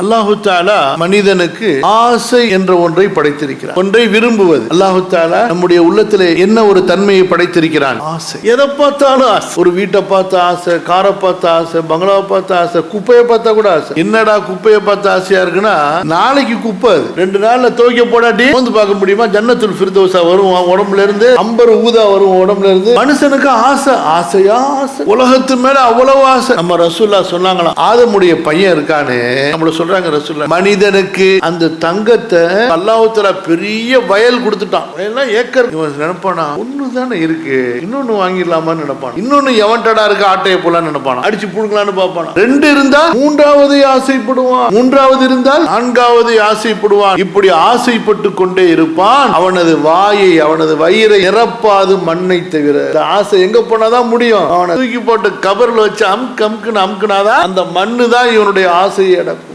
அல்லாஹு தாலா மனிதனுக்கு ஆசை என்ற ஒன்றை படைத்திருக்கிறார் ஒன்றை விரும்புவது. அல்லாஹு தாலா நம்முடைய உள்ளத்திலே என்ன ஒரு தன்மையை படைத்திருக்கிறான்? ஆசை. எதை பார்த்தாலும் ஆசை. ஒரு வீட்டை பார்த்த ஆசை காரை பார்த்த ஆசை பங்களாவை பார்த்த ஆசை குப்பையை பார்த்தா கூட ஆசை. என்னடா குப்பையை பார்த்த ஆசையா இருக்குன்னா நாளைக்கு குப்பை அது. ரெண்டு நாள்ல துவைக்க போடாட்டி வந்து பார்க்க முடியுமா? ஜன்னத்துல் ஃபிர்தோசா வரும் உடம்புல இருந்து. அம்பர் ஊதா வரும் உடம்புல இருந்து. மனுஷனுக்கு ஆசை. ஆசையா ஆசை. உலகத்து மேல அவ்வளவு ஆசை. நம்ம ரசூல்லா சொன்னாங்களாம் ஆதமுடைய பையன் இருக்கானே நம்மள சொல்றாங்க ரசூல்லா மனிதனுக்கு அந்த தங்கத்தை அல்லாஹுத்தலா பெரிய வயல் கொடுத்துட்டான். வயல்னா ஏக்கர். இவன் நினைப்பானா? ஒண்ணு தானே இருக்கு. இன்னொன்னு வாங்கிடலாமான்னு நினைப்பான்? இன்னொன்னு எவன்டடா இருக்கு ஆட்டையை போலான்னு நினைப்பான்? அடிச்சு புடுங்கலான்னு பார்ப்பான்? ரெண்டு இருந்தா மூன்றாவது ஆசைப்படுவான். மூன்றாவது இருந்தால் நான்காவது ஆசைப்படுவான். இப்படி ஆசைப்பட்டு கொண்டே இருப்பான். அவனது வாயை அவனது வயிறை நிரப்பாது மண்ணை தவிர. இந்த ஆசை எங்க போனாதான் முடியும். அவனை தூக்கி போட்டு கபர்ல வச்சு அமுக்கு அமுக்குன்னு அம்க்குனாதான் அந்த மண்ணு தான் இவனுடைய ஆசையை அடக்கும்.